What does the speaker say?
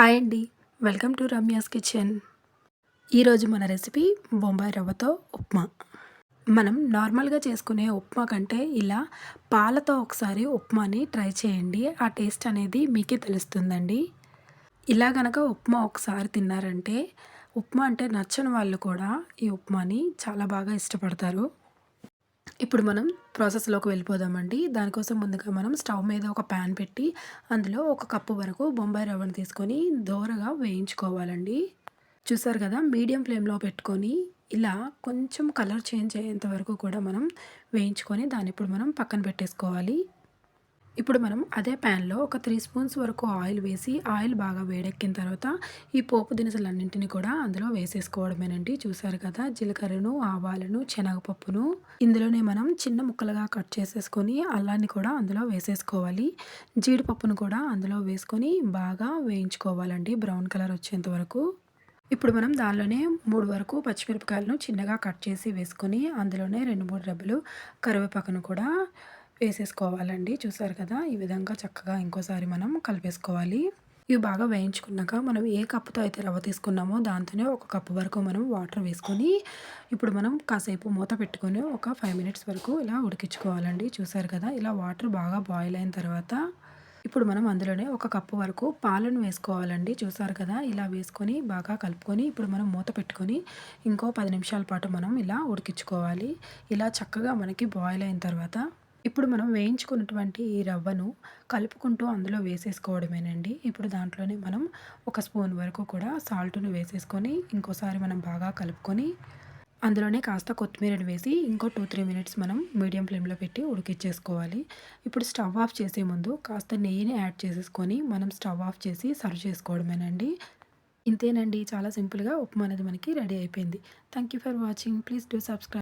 Hi అండి. Welcome to Ramya's kitchen. ఈరోజు మన రెసిపీ బొంబాయి రవ్వతో ఉప్మా. మనం నార్మల్గా చేసుకునే ఉప్మా కంటే ఇలా పాలతో ఒకసారి ఉప్మాని ట్రై చేయండి. ఆ టేస్ట్ అనేది మీకే తెలుస్తుందండి. ఇలా గనక ఉప్మా ఒకసారి తిన్నారంటే ఉప్మా అంటే నచ్చని వాళ్ళు కూడా ఈ ఉప్మాని చాలా బాగా ఇష్టపడతారు. ఇప్పుడు మనం ప్రాసెస్లోకి వెళ్ళిపోదామండి. దానికోసం ముందుగా మనం స్టవ్ మీద ఒక ప్యాన్ పెట్టి అందులో ఒక కప్పు వరకు బొంబాయి రవ్వను తీసుకొని దోరగా వేయించుకోవాలండి. చూసారు కదా మీడియం ఫ్లేమ్లో పెట్టుకొని ఇలా కొంచెం కలర్ చేంజ్ అయ్యేంత వరకు కూడా మనం వేయించుకొని దాన్ని ఇప్పుడు మనం పక్కన పెట్టేసుకోవాలి. ఇప్పుడు మనం అదే ప్యాన్లో ఒక త్రీ స్పూన్స్ వరకు ఆయిల్ వేసి ఆయిల్ బాగా వేడెక్కిన తర్వాత ఈ పోపు దినుసులన్నింటినీ కూడా అందులో వేసేసుకోవడమేనండి. చూసారు కదా జీలకర్రను ఆవాలను శనగపప్పును. ఇందులోనే మనం చిన్న ముక్కలుగా కట్ చేసేసుకొని అల్లాన్ని కూడా అందులో వేసేసుకోవాలి. జీడిపప్పును కూడా అందులో వేసుకొని బాగా వేయించుకోవాలండి బ్రౌన్ కలర్ వచ్చేంత వరకు. ఇప్పుడు మనం దానిలోనే మూడు వరకు పచ్చిమిరపకాయలను చిన్నగా కట్ చేసి వేసుకొని అందులోనే రెండు మూడు డబ్బులు కరివేపాకును కూడా వేసేసుకోవాలండి. చూసారు కదా ఈ విధంగా చక్కగా ఇంకోసారి మనం కలిపేసుకోవాలి. ఇవి బాగా వేయించుకున్నాక మనం ఏ కప్పుతో అయితే రవ్వ తీసుకున్నామో దాంతోనే ఒక కప్పు వరకు మనం వాటర్ వేసుకొని ఇప్పుడు మనం కాసేపు మూత పెట్టుకొని ఒక ఫైవ్ మినిట్స్ వరకు ఇలా ఉడికించుకోవాలండి. చూసారు కదా ఇలా వాటర్ బాగా బాయిల్ అయిన తర్వాత ఇప్పుడు మనం అందులోనే ఒక కప్పు వరకు పాలను వేసుకోవాలండి. చూసారు కదా ఇలా వేసుకొని బాగా కలుపుకొని ఇప్పుడు మనం మూత పెట్టుకొని ఇంకో పది నిమిషాల పాటు మనం ఇలా ఉడికించుకోవాలి. ఇలా చక్కగా మనకి బాయిల్ అయిన తర్వాత ఇప్పుడు మనం వేయించుకున్నటువంటి ఈ రవ్వను కలుపుకుంటూ అందులో వేసేసుకోవడమేనండి. ఇప్పుడు దాంట్లోనే మనం ఒక స్పూన్ వరకు కూడా సాల్ట్ను వేసేసుకొని ఇంకోసారి మనం బాగా కలుపుకొని అందులోనే కాస్త కొత్తిమీరని వేసి ఇంకో టూ త్రీ మినిట్స్ మనం మీడియం ఫ్లేమ్లో పెట్టి ఉడికిచ్చేసుకోవాలి. ఇప్పుడు స్టవ్ ఆఫ్ చేసే ముందు కాస్త నెయ్యిని యాడ్ చేసేసుకొని మనం స్టవ్ ఆఫ్ చేసి సర్వ్ చేసుకోవడమేనండి. ఇంతేనండి. చాలా సింపుల్గా ఉప్మా అనేది మనకి రెడీ అయిపోయింది. Thank you for watching. Please do subscribe